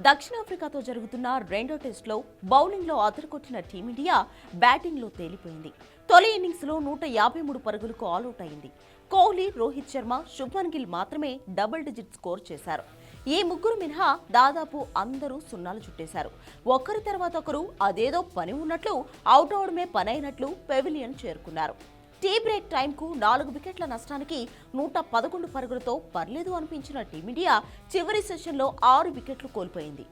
దక్షిణాఫ్రికాతో జరుగుతున్న రెండో టెస్టులో బౌలింగ్లో అదరకొట్టిన టీమిండియా బ్యాటింగ్లో తేలిపోయింది. తొలి ఇన్నింగ్స్లో నూట యాభై మూడు పరుగులకు ఆలౌట్ అయింది. కోహ్లీ రోహిత్ శర్మ శుభ్మన్ గిల్ మాత్రమే డబుల్ డిజిట్ స్కోర్ చేశారు. ఈ ముగ్గురు మినహా దాదాపు అందరూ సున్నాలు చుట్టేశారు. ఒకరి తర్వాత ఒకరు అదేదో పని ఉన్నట్లు అవుట్ అవడమే పనైనట్లు పెవిలియన్ చేరుకున్నారు. టీ బ్రేక్ టైంకు నాలుగు వికెట్ల నష్టానికి నూట పదకొండు పరుగులతో పర్లేదు అనిపించిన టీమిండియా చివరి సెషన్లో ఆరు వికెట్లు కోల్పోయింది.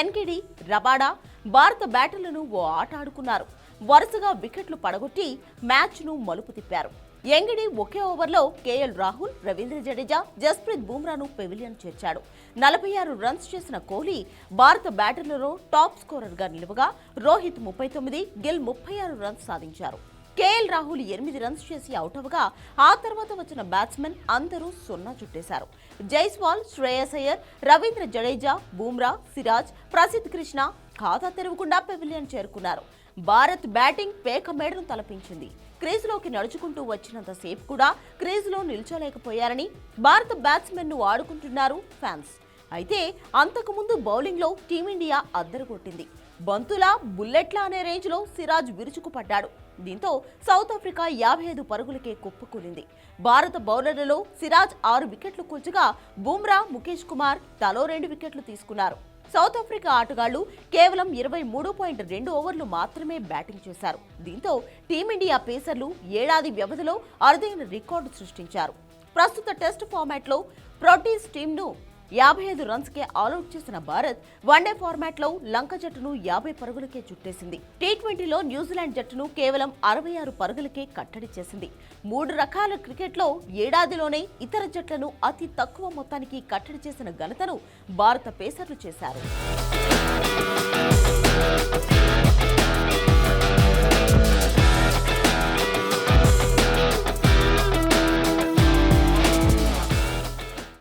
ఎన్కిడి రబాడా భారత బ్యాటర్లను ఓ ఆట ఆడుకున్నారు. వరుసగా వికెట్లు పడగొట్టి మ్యాచ్ను మలుపు తిప్పారు. ఎంగిడి ఒకే ఓవర్లో కేఎల్ రాహుల్ రవీంద్ర జడేజా జస్ప్రీత్ బూమ్రాను పెవిలియన్ చేర్చాడు. నలభై ఆరు రన్స్ చేసిన కోహ్లీ భారత బ్యాటర్లలో టాప్ స్కోరర్గా నిలువగా రోహిత్ ముప్పై తొమ్మిది గిల్ ముప్పై ఆరు రన్స్ సాధించారు. కేఎల్ రాహుల్ ఎనిమిది రన్స్ చేసి అవుట్ అవగా ఆ తర్వాత వచ్చిన బ్యాట్స్మెన్ అందరూ సున్నా చుట్టేశారు. జైస్వాల్ శ్రేయస్ అయ్యర్ రవీంద్ర జడేజా బూమ్రా సిరాజ్ ప్రసిద్ధ్ కృష్ణ ఖాతా తెరవకుండా పెవిలియన్ చేరుకున్నారు. భారత్ బ్యాటింగ్ పేక మేడను తలపించింది. క్రీజులోకి నడుచుకుంటూ వచ్చినంత సేపు కూడా క్రీజులో నిల్చోలేకపోయారని భారత బ్యాట్స్మెన్ను ఆడుకుంటున్నారు ఫ్యాన్స్ అయితే అంతకుముందు బౌలింగ్లో టీమిండియా అద్దరు కొట్టింది బంతులా బుల్లెట్లా అనే రేంజ్లో సిరాజ్ విరుచుకుపడ్డాడు. దీంతో సౌత్ ఆఫ్రికా యాభై ఐదు పరుగులకే కుప్పకూలింది భారత బౌలర్లలో సిరాజ్ ఆరు వికెట్లు కూల్చగా బుమ్రా ముఖేష్ కుమార్ తలో రెండు వికెట్లు తీసుకున్నారు. సౌత్ ఆఫ్రికా ఆటగాళ్ళు కేవలం ఇరవై మూడు పాయింట్ రెండు ఓవర్లు మాత్రమే బ్యాటింగ్ చేశారు. దీంతో టీమిండియా పేసర్లు ఏడాది వ్యవధిలో అరుదైన రికార్డు సృష్టించారు. ప్రస్తుత టెస్ట్ ఫార్మాట్లో ప్రోటీస్ టీంను యాభై ఐదు రన్స్కే ఆల్అౌట్ చేసిన భారత్ వన్డే ఫార్మాట్లో లంక జట్టును యాభై పరుగులకే చుట్టేసింది. టీ ట్వంటీలో న్యూజిలాండ్ జట్టును కేవలం అరవై ఆరు పరుగులకే కట్టడి చేసింది. మూడు రకాల క్రికెట్లో ఏడాదిలోనే ఇతర జట్లను అతి తక్కువ మొత్తానికి కట్టడి చేసిన ఘనతను భారత పేసర్లు చేశారు.